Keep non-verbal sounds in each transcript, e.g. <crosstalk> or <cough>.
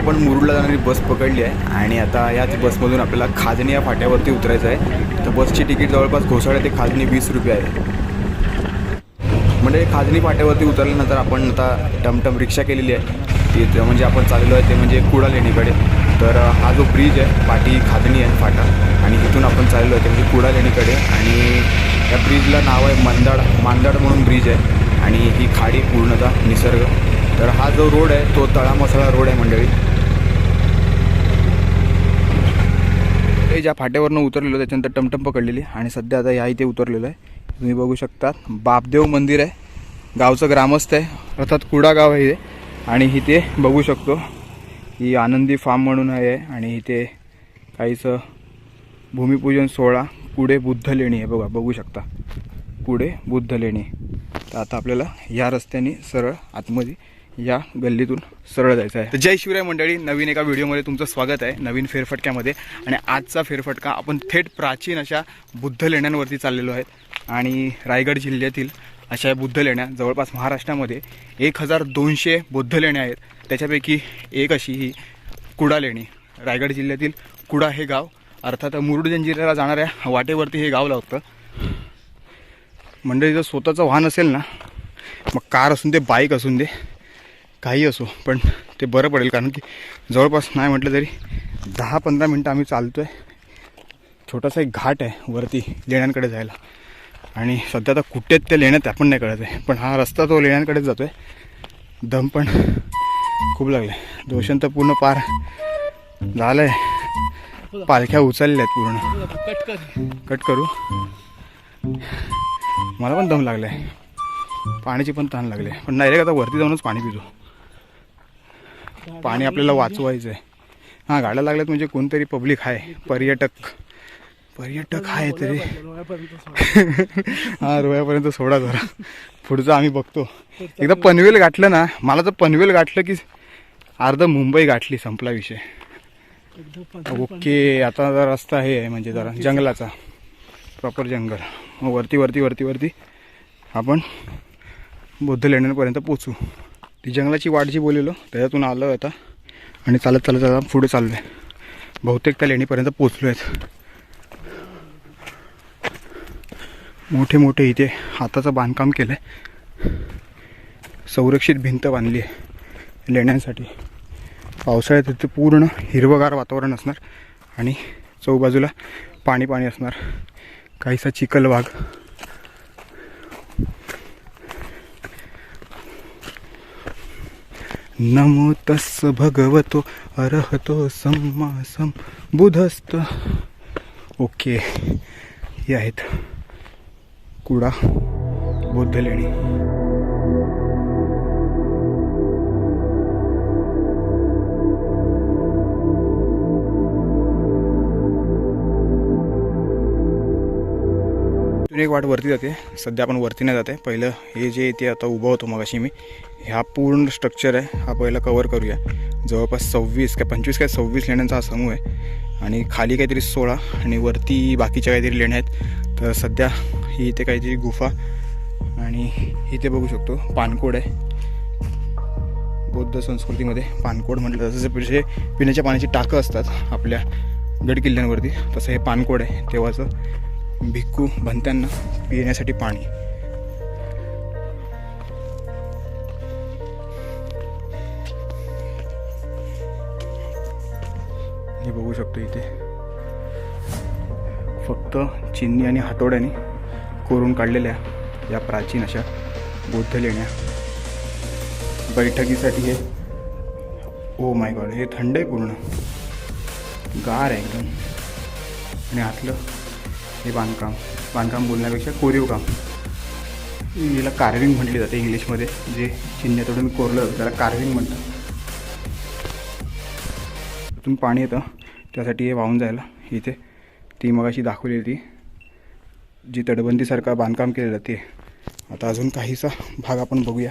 आपण मुरुडला जाणारी बस पकडली आहे आणि आता याच बसमधून आपल्याला खाजणी या फाट्यावरती उतरायचं आहे. तर बसची तिकीट जवळपास घोसाळ्या ते खाजणी वीस रुपये आहे. म्हणजे खाजणी फाट्यावरती उतरल्यानंतर आपण आता टमटम रिक्षा केलेली आहे. ती म्हणजे आपण चाललेलो आहे ते म्हणजे कुडा लेणीकडे तर हा जो ब्रिज आहे पाठी खाजणी आहे फाटा. आणि इथून आपण चाललो आहे ते म्हणजे कुडा लेणीकडे आणि या ब्रिजला नाव आहे मंदाड मांदाड म्हणून ब्रिज आहे. आणि ही खाडी पूर्णतः निसर्ग. तर हा जो रोड आहे तो तळा मसाळा रोड आहे मंडळी. हे ज्या फाट्यावरनं उतरलेलो त्याच्यानंतर टमटम पकडलेली आणि सध्या आता या इथे उतरलेलं आहे. तुम्ही बघू शकता बापदेव मंदिर आहे. गावचं ग्रामस्थ आहे. अर्थात कुडा गाव आहे आणि इथे बघू शकतो ही आनंदी फार्म म्हणून आहे. आणि इथे काहीचं भूमिपूजन सोहळा पुढे बुद्ध लेणी आहे. बघा बघू शकता. पुढे बुद्ध लेणी तर आता आपल्याला या रस्त्याने सरळ आतमध्ये या गल्लीतून सरळ जायचं आहे. तर जय शिवराय मंडळी नवीन एका व्हिडिओमध्ये तुमचं स्वागत आहे. नवीन फेरफटक्यामध्ये. आणि आजचा फेरफटका आपण थेट प्राचीन अशा बुद्ध लेण्यांवरती चाललेलो आहेत आणि रायगड जिल्ह्यातील अशा बुद्ध लेण्या जवळपास महाराष्ट्रामध्ये एक हजार दोनशे बुद्ध लेण्या आहेत. त्याच्यापैकी एक अशी ही कुडा लेणी. रायगड जिल्ह्यातील कुडा हे गाव अर्थात मुरुड जंजिऱ्याला जाणाऱ्या वाटेवरती हे गाव लागतं. मंडळी जर स्वतःचं वाहन असेल ना मग कार असून दे बाईक असून दे काही असो पण ते बरं पडेल कारण की जवळपास नाही म्हटलं तरी दहा पंधरा मिनटं आम्ही चालतो आहे छोटासा एक घाट आहे वरती लेण्यांकडे जायला. आणि सध्या आता कुठे आहेत ते लेण्यात आपण नाही कळत आहे पण हा रस्ता तो लेण्यांकडेच जातो आहे दम पण खूप लागले. दोषण तर पूर्ण पार झालं आहे पालख्या उचलल्या आहेत पूर्ण. कट कर. कट करू मला पण दम लागला आहे पाण्याची पण तहान लागले. पण पण डायरेक्ट आता वरती जाऊनच पाणी पितो. पाणी आपल्याला वाचवायचं आहे हां गाड्या लागल्यात म्हणजे कोणतरी पब्लिक आहे पर्यटक. पर्यटक आहे तरी. हां रोयापर्यंत <laughs> सोडा जरा. पुढचं आम्ही बघतो. एकदा पनवेल गाठलं ना मला तर पनवेल गाठलं की अर्ध मुंबई गाठली संपला विषय. ओके आता जरा रस्ता हे आहे म्हणजे जरा जंगलाचा. प्रॉपर जंगल. मग वरती वरती वरती वरती आपण बौद्ध लेण्यांपर्यंत पोचू ती जंगलाची वाट जी बोललेलो त्याच्यातून आलो आता. आणि चालत चालत आता पुढे चाललो आहे बहुतेक त्या लेणीपर्यंत पोचलो आहेत मोठे मोठे इथे हाताचं बांधकाम केलं आहे संरक्षित भिंत बांधली आहे लेण्यांसाठी. पावसाळ्यात तिथे पूर्ण हिरवगार वातावरण असणार आणि चौबाजूला पाणी पाणी असणार. काहीसा चिखल वाघ नमो तस्स भगवतो अरहतो सम्मा सम बुधस्त. ओके हे आहेत कुडा बुद्ध लेणी एक वाट वरती जाते सध्या आपण वरती नाही जाते पहिलं हे जे इथे आता उभं होतो मग अशी मी ह्या पूर्ण स्ट्रक्चर आहे. हा पहिला कवर करूया. जवळपास सव्वीस काय पंचवीस काय सव्वीस लेण्यांचा हा समूह आहे. आणि खाली काहीतरी सोळा आणि वरती बाकीच्या काहीतरी लेण्या आहेत. तर सध्या ही इथे काहीतरी गुफा आणि इथे बघू शकतो पानकोड आहे. बौद्ध संस्कृतीमध्ये पानकोड म्हटलं जातं. जसं पिशे पिण्याच्या पाण्याची टाकं असतात आपल्या गड किल्ल्यांवरती तसं हे पानकोड आहे. तेव्हाचं भिक्खू भंत्यांना पिण्यासाठी पाणी. हे बघू शकतो इथे. फक्त चिन्नी आणि हातोड्याने कोरून काढलेल्या या प्राचीन अशा बौद्ध लेण्या बैठकीसाठी हे ओ माय गॉड हे थंड आहे पूर्ण. गार आहे एकदम. आणि आतलं हे बांधकाम. बांधकाम बोलण्यापेक्षा कोरीव काम. याला कार्विंग म्हटली जाते इंग्लिशमध्ये जे चिन्हतोडून कोरलं त्याला कार्विंग म्हणतात. तिथून पाणी येतं. त्यासाठी हे वाहून जायला इथे. ती मग अशी दाखवली होती. जी तटबंदीसारखं बांधकाम केलेलं ते. आता अजून काहीसा भाग आपण बघूया.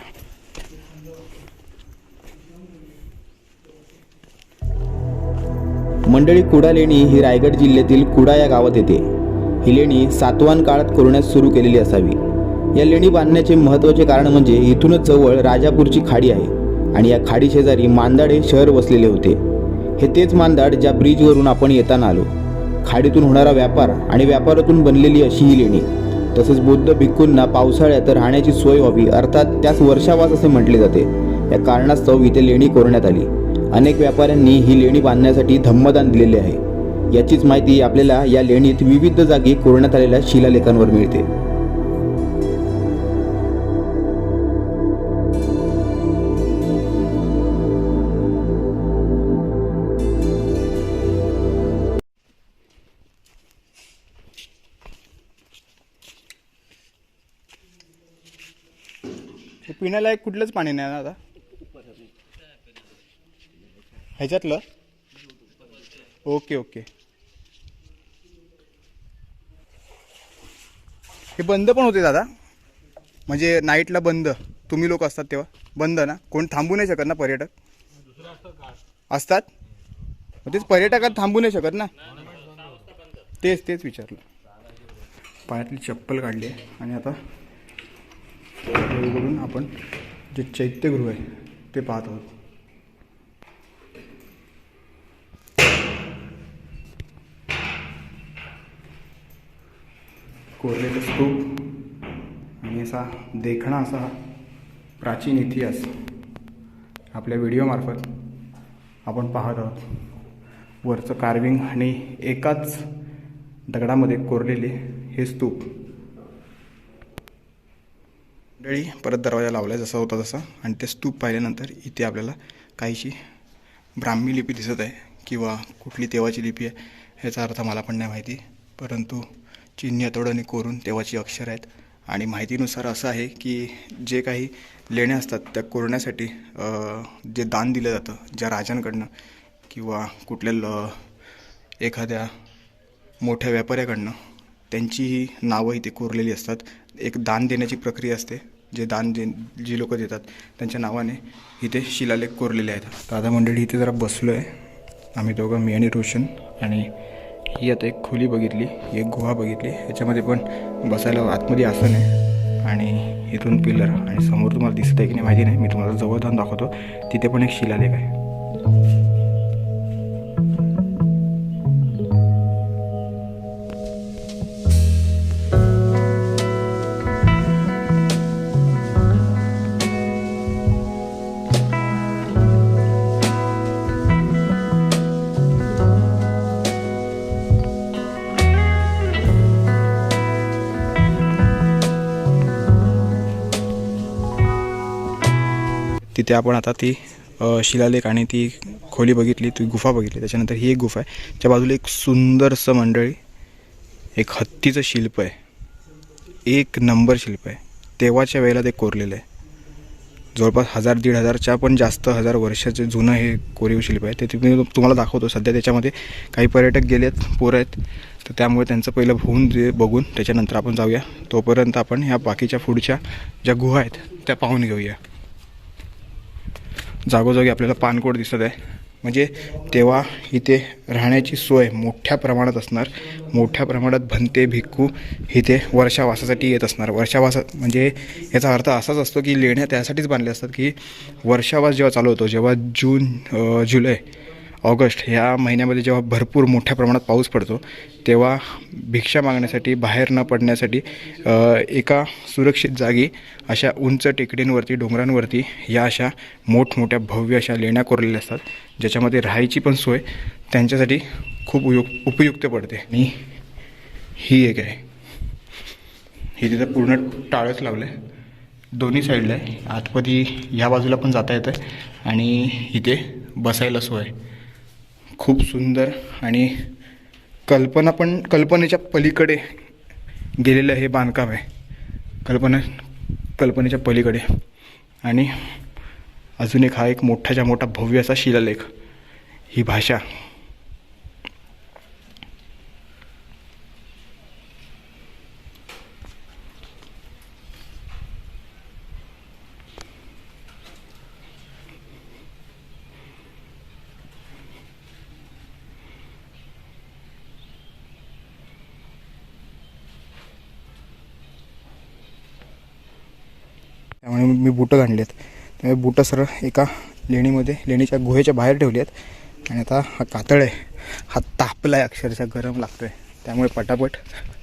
मंडळी कुडा लेणी ही रायगड जिल्ह्यातील कुडा या गावात येते. ही लेणी सातवान काळात कोरण्यास सुरू केलेली असावी. या लेणी बांधण्याचे महत्त्वाचे कारण म्हणजे इथूनच जवळ राजापूरची खाडी आहे आणि या खाडी शेजारी मांदाड हे शहर वसलेले होते. हे तेच मांदाड ज्या ब्रिजवरून आपण येताना आलो. खाडीतून होणारा व्यापार आणि व्यापारातून बनलेली अशी ही लेणी. तसेच बौद्ध भिक्खूंना पावसाळ्यात राहण्याची सोय व्हावी अर्थात त्यास वर्षावास असे म्हटले जाते. या कारणास्तव इथे लेणी कोरण्यात आली. अनेक व्यापाऱ्यांनी ही लेणी बांधण्यासाठी धम्मदान दिलेले आहे. याचीच माहिती आपल्याला या लेणीत विविध जागी कोरण्यात आलेल्या शिलालेखांवर मिळते. पिण्यालायक कुठलंच पाणी नाही ना आता ह्याच्यातलं? Okay okay. हे बंद पण होते दादा. म्हणजे नाईटला बंद. तुम्ही लोक असतात तेव्हा. बंद ना? कोण थांबू नाही शकत ना पर्यटक? असतात? तेच पर्यटकात थांबू नाही शकत ना? तेच तेच विचारलं. पायातली चप्पल काढली आणि आता उघडून आपण जे चैत्यगृह आहे ते पाहत आहोत. कोरलेलं स्तूप आणि असा देखणा असा प्राचीन इतिहास आपल्या व्हिडिओमार्फत आपण पाहत आहोत. वरचं कार्विंग आणि एकाच दगडामध्ये कोरलेले हे स्तूप वेळी परत दरवाजा लावला जसा होता तसा. आणि ते स्तूप पाहिल्यानंतर इथे आपल्याला काहीशी ब्राह्मी लिपी दिसत आहे किंवा कुठली तेवाची लिपी आहे ह्याचा अर्थ मला पण नाही माहिती. परंतु चिन्ह हातोड्याने कोरून तेव्हाची अक्षर आहेत. आणि माहितीनुसार असं आहे की जे काही लेण्या असतात त्या कोरण्यासाठी जे दान दिलं जातं ज्या राजांकडनं किंवा कुठल्या ल एखाद्या मोठ्या व्यापाऱ्याकडनं त्यांचीही नावं इथे कोरलेली असतात. एक दान देण्याची प्रक्रिया असते. जे दान जे जी लोक देतात त्यांच्या नावाने इथे शिलालेख कोरलेले आहेत. दादा मंडळी इथे जरा बसलो आहे आम्ही दोघं मी आणि रोशन आणि ही आता एक खोली बघितली एक गुहा बघितली. याच्यामध्ये पण बसायला आतमध्ये आसन आहे. आणि इथून पिलर आणि समोर तुम्हाला दिसत आहे की नाही माहिती नाही. मी तुम्हाला जवळ जाऊन दाखवतो. तिथे पण एक शिलालेख आहे. तिथे आपण आता ती शिलालेख आणि ती खोली बघितली ती गुफा बघितली. त्याच्यानंतर ही एक गुफा आहे. त्या बाजूला एक सुंदरसं मंडळी एक हत्तीचं शिल्प आहे. एक नंबर शिल्प आहे. तेव्हाच्या वेळेला ते कोरलेलं आहे. जवळपास हजार दीड हजारच्या पण जास्त हजार वर्षाचे जुनं हे कोरीव शिल्प आहे. ते तुम्ही तुम्हाला दाखवतो. सध्या त्याच्यामध्ये काही पर्यटक गेले आहेत पोरं आहेत. तर त्यामुळे त्यांचं पहिलं होऊन जे बघून त्याच्यानंतर आपण जाऊया. तोपर्यंत आपण ह्या बाकीच्या पुढच्या ज्या गुहा आहेत त्या पाहून घेऊया. जागोजागी आपल्याला पानकोट दिसत आहे. म्हणजे तेव्हा इथे राहण्याची सोय मोठ्या प्रमाणात असणार. मोठ्या प्रमाणात भंते भिक्खू इथे वर्षावासासाठी येत असणार. वर्षावासा म्हणजे याचा अर्थ असाच असतो की लेण्या त्यासाठीच बांधल्या असतात की वर्षावास जेव्हा चालू होतो जेव्हा जून जुलै ऑगस्ट ह्या महिन्यामध्ये जेव्हा भरपूर मोठ्या प्रमाणात पाऊस पडतो तेव्हा भिक्षा मागण्यासाठी बाहेर न पडण्यासाठी एका सुरक्षित जागी अशा उंच टेकडींवरती डोंगरांवरती या अशा मोठमोठ्या भव्य अशा लेण्या कोरलेल्या असतात. ज्याच्यामध्ये राहायची पण सोय त्यांच्यासाठी खूप उयोग उपयुक्त पडते. आणि ही एक आहे. ही तिथं पूर्ण टाळच लावलं आहे दोन्ही साईडला आहे. आतमध्ये ह्या बाजूला पण जाता येतं आहे आणि इथे बसायला सोय आहे. खूप सुंदर आणि कल्पना पण कल्पनेच्या पलीकडे गेलेलं हे बांधकाम आहे. कल्पना कल्पनेच्या पलीकडे. आणि अजून एक हा एक मोठाच्या मोठा भव्य असा शिलालेख. ही भाषा त्यामुळे मी बुटं सरळ एका लेणीमध्ये लेणीच्या गुहेच्या बाहेर ठेवली आहेत. आणि आता हा कातळ आहे. हा तापला आहे अक्षरशः गरम लागतो आहे त्यामुळे पटापट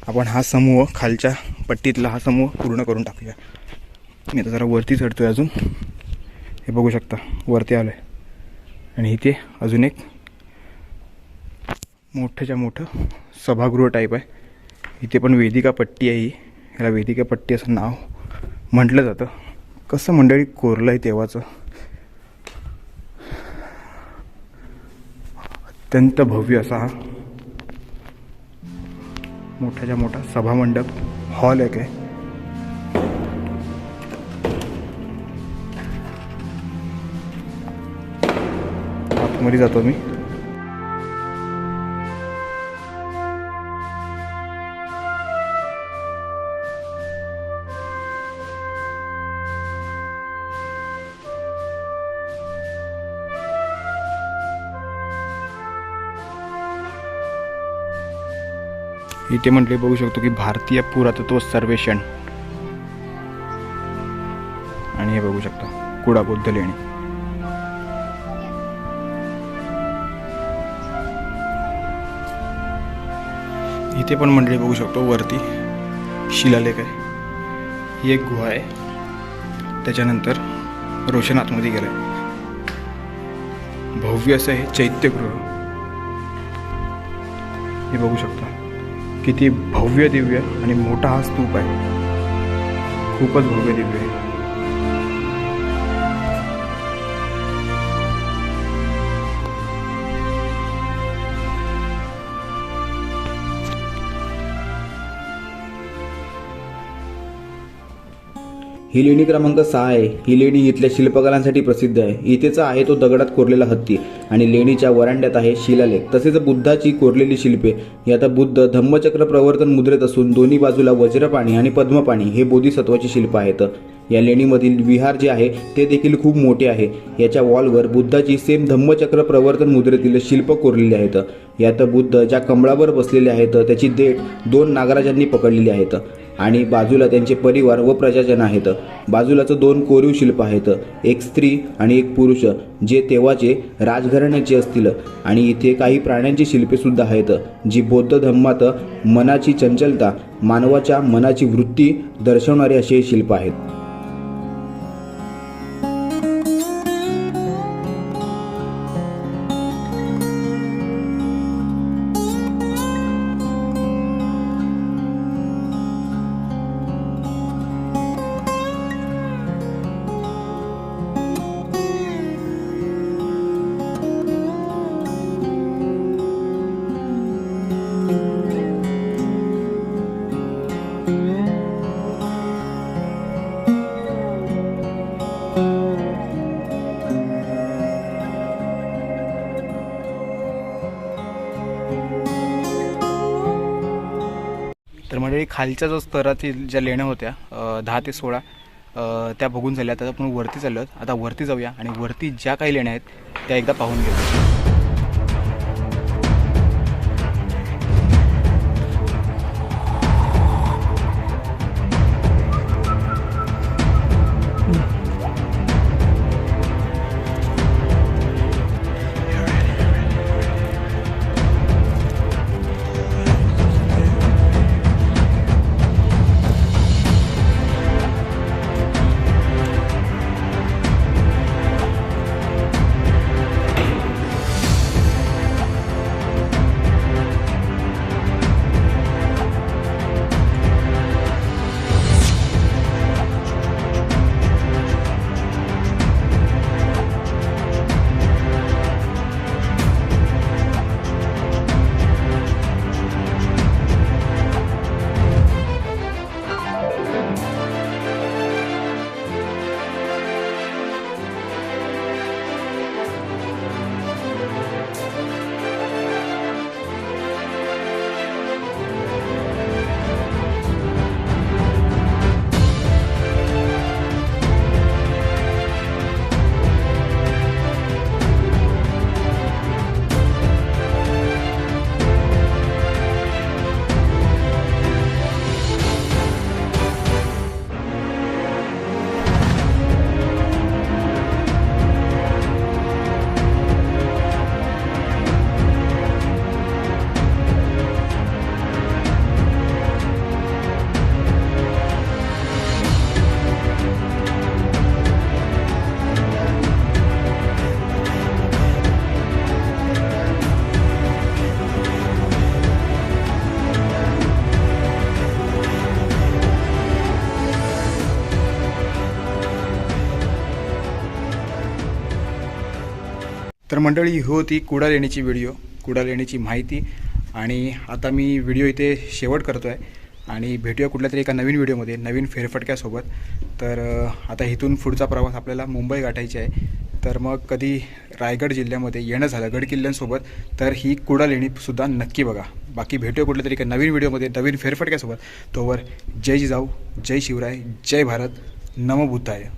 आपण हा समूह खालच्या पट्टीतला हा समूह पूर्ण करून टाकूया. मी आता जरा वरती चढतो आहे अजून. हे बघू शकता वरती आलो आहे आणि इथे अजून एक मोठंच्या मोठं सभागृह टाईप आहे. इथे पण वेदिका पट्टी आहे ही. ह्याला वेदिका पट्टी असं नाव म्हटलं जातं. कसं मंडळी कोरलं आहे तेव्हाचं? अत्यंत भव्य असा हा. मोठ्याच्या मोठा सभामंडप हॉल एक आहे. आतमध्ये जातो मी. इथे म्हटले बघू शकतो की भारतीय पुरातत्व सर्वेक्षण. आणि हे बघू शकता कुडा बुद्ध लेणी इथे पण मंडळी बघू शकतो वरती शिलालेख आहे. ही एक गुहा आहे. त्याच्यानंतर रोशन आतमध्ये गेलं आहे भव्य असं हे चैत्यगृह. हे बघू शकता. किती भव्य दिव्य आणि मोठा हा स्तूप आहे. खूपच भव्य दिव्य आहे. ही लेणी क्रमांक सहा आहे. ही लेणी इथल्या शिल्पकलांसाठी प्रसिद्ध आहे. इथेचा आहे तो दगडात कोरलेला हत्ती आणि लेणीच्या वरांड्यात आहे शिलालेख. तसेच बुद्धाची कोरलेली शिल्पे. यात बुद्ध धम्मचक्र प्रवर्तन मुद्रेत असून दोन्ही बाजूला वज्रपाणी आणि पद्मपाणी हे बोधिसत्वाची शिल्प आहेत. या लेणीमधील विहार जे आहे ते देखील खूप मोठे आहे. याच्या वॉलवर बुद्धाची सेम धम्मचक्र प्रवर्तन मुद्रेतील शिल्प कोरलेली आहेत. यात बुद्ध ज्या कमळावर बसलेले आहेत त्याची देठ दोन नागराजांनी पकडलेली आहेत. आणि बाजूला त्यांचे परिवार व प्रजाजन आहेत. बाजूलाचं दोन कोरीव शिल्प आहेत एक स्त्री आणि एक पुरुष जे तेव्हाचे राजघराण्याचे असतील. आणि इथे काही प्राण्यांची शिल्पे सुद्धा आहेत जी बौद्ध धम्मात मनाची चंचलता मानवाच्या मनाची वृत्ती दर्शवणारे असे शिल्प आहेत. म्हणजे खालच्या जो स्तरातील ज्या लेण्या होत्या दहा ते सोळा त्या बघून झाल्या आता आपण वरती चाललो आहोत. आता वरती जाऊया आणि वरती ज्या काही लेण्या आहेत त्या एकदा पाहून घेऊया मंडळी ही होती कुडा लेणीची व्हिडिओ कुडा लेणीची माहिती. आणि आता मी व्हिडिओ इथे शेवट करतो आहे आणि भेटूया कुठल्या तरी एका नवीन व्हिडिओमध्ये नवीन फेरफटक्यासोबत. तर आता इथून पुढचा प्रवास आपल्याला मुंबई गाठायची आहे. तर मग कधी रायगड जिल्ह्यामध्ये येणं झालं गड किल्ल्यांसोबत तर ही कुडा लेणीसुद्धा नक्की बघा. बाकी भेटूया कुठल्या तरी एका नवीन व्हिडिओमध्ये नवीन फेरफटक्यासोबत. तोवर जय जिजाऊ जय शिवराय जय भारत. नमो बुद्धाय.